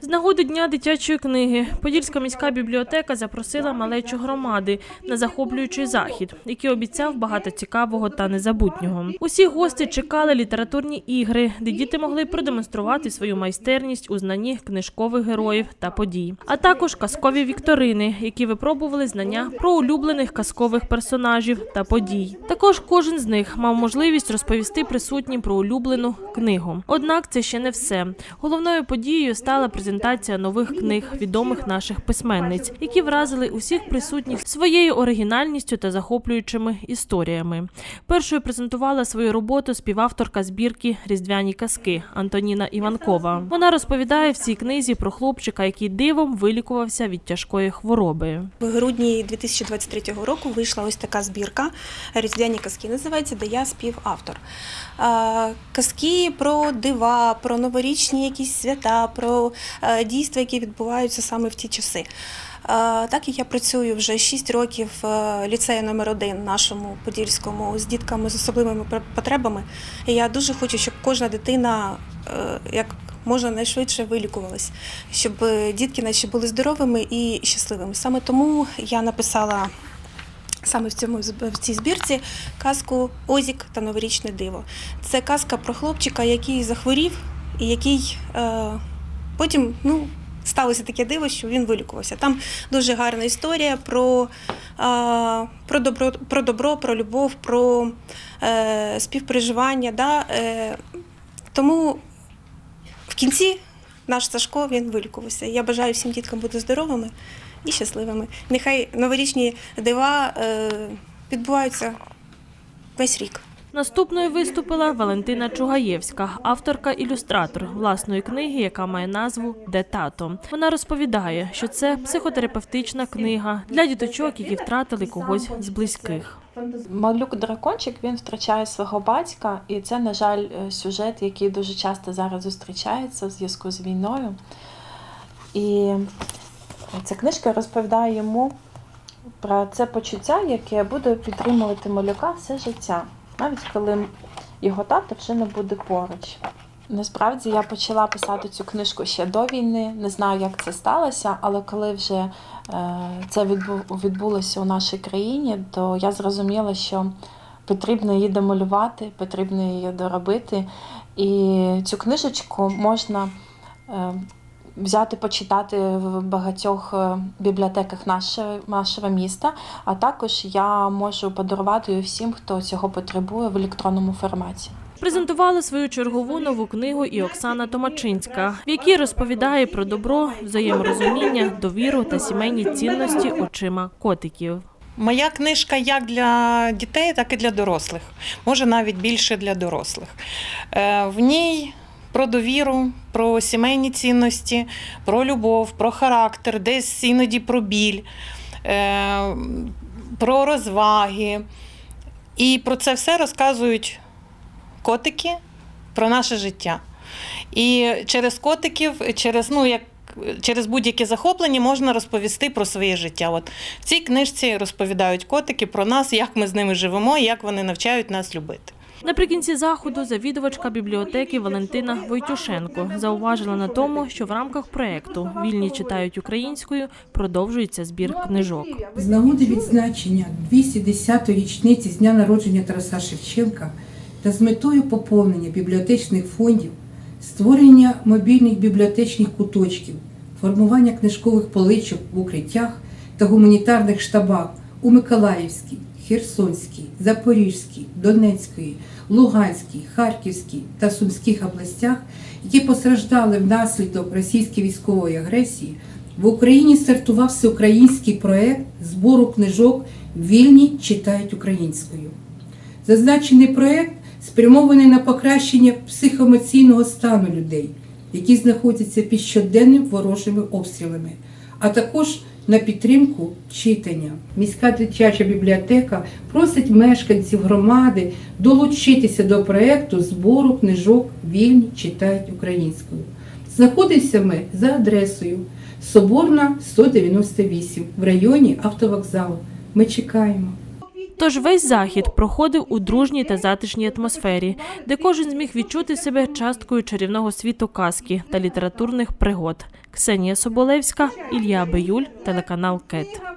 З нагоди дня дитячої книги Подільська міська бібліотека запросила малечу громади на захоплюючий захід, який обіцяв багато цікавого та незабутнього. Усі гості чекали літературні ігри, де діти могли продемонструвати свою майстерність у знанні книжкових героїв та подій, а також казкові вікторини, які випробували знання про улюблених казкових персонажів та подій. Також кожен з них мав можливість розповісти присутнім про улюблену книгу. Однак це ще не все. Головною подією стала презентація нових книг відомих наших письменниць, які вразили усіх присутніх своєю оригінальністю та захоплюючими історіями. Першою презентувала свою роботу співавторка збірки Різдвяні казки Антоніна Іванкова. Вона розповідає в цій книзі про хлопчика, який дивом вилікувався від тяжкої хвороби. В грудні 2023 року вийшла ось така збірка Різдвяні казки називається, де я співавтор. Казки про дива, про новорічні якісь свята, про е, дійства, які відбуваються саме в ті часи. Е, Так як я працюю вже 6 років в ліцеї номер 1 нашому подільському з дітками з особливими потребами, і я дуже хочу, щоб кожна дитина е, як можна найшвидше вилікувалась, щоб е, дітки наші були здоровими і щасливими. Саме тому я написала саме в цьому в цій збірці казку Озік та новорічне диво. Це казка про хлопчика, який захворів і який е, потім ну. Сталося таке диво, що він вилікувався. Там дуже гарна історія про, е, про, добро, про добро, про любов, про е, співпереживання. Да? Е, тому в кінці наш Сашко він вилікувався. Я бажаю всім діткам бути здоровими і щасливими. Нехай новорічні дива е, відбуваються весь рік. Наступною виступила Валентина Чугаєвська, авторка-ілюстратор власної книги, яка має назву Де тато. Вона розповідає, що це психотерапевтична книга для діточок, які втратили когось з близьких. Малюк дракончик він втрачає свого батька, і це, на жаль, е, сюжет, який дуже часто зараз зустрічається в зв'язку з війною. І ця книжка розповідає йому про це почуття, яке буде підтримувати малюка все життя, навіть коли його тато вже не буде поруч. Насправді я почала писати цю книжку ще до війни. Не знаю, як це сталося, але коли вже е, це відбулося у нашій країні, то я зрозуміла, що потрібно її домалювати, потрібно її доробити. І цю книжечку можна е, взяти, почитати в багатьох е, бібліотеках нашого, нашого міста, а також я можу подарувати всім, хто цього потребує в електронному форматі. Презентувала свою чергову нову книгу і Оксана Томачинська, в якій розповідає про добро, взаєморозуміння, довіру та сімейні цінності очима котиків. Моя книжка як для дітей, так і для дорослих. Може навіть більше для дорослих. Е, В ній про довіру, про сімейні цінності, про любов, про характер, десь іноді про біль, е, про розваги. І про це все розказують котики про наше життя. І через котиків, через, ну, як, через будь-які захоплення можна розповісти про своє життя. От в цій книжці розповідають котики про нас, як ми з ними живемо як вони навчають нас любити. Наприкінці заходу завідувачка бібліотеки Валентина Войтюшенко зауважила на тому, що в рамках проекту Вільні читають українською продовжується збір книжок. З нагоди відзначення 210-ї річниці з дня народження Тараса Шевченка та з метою поповнення бібліотечних фондів, створення мобільних бібліотечних куточків, формування книжкових поличок в укриттях та гуманітарних штабах у Миколаївській, Херсонській, Запорізькій, Донецької, Луганській, Харківській та Сумських областях, які постраждали внаслідок російської військової агресії, в Україні стартував всеукраїнський проект збору книжок Вільні читають українською. Зазначений проект спрямований на покращення психоемоційного стану людей, які знаходяться під щоденним ворожими обстрілами, а також на підтримку читання. Міська дитяча бібліотека просить мешканців громади долучитися до проекту збору книжок Вільні читають українською. Знаходимося ми за адресою Соборна 198 в районі автовокзалу. Ми чекаємо. Тож весь захід проходив у дружній та затишній атмосфері, де кожен зміг відчути себе часткою чарівного світу казки та літературних пригод. Ксенія Соболевська, Ілля Биюль, телеканал КЕТ.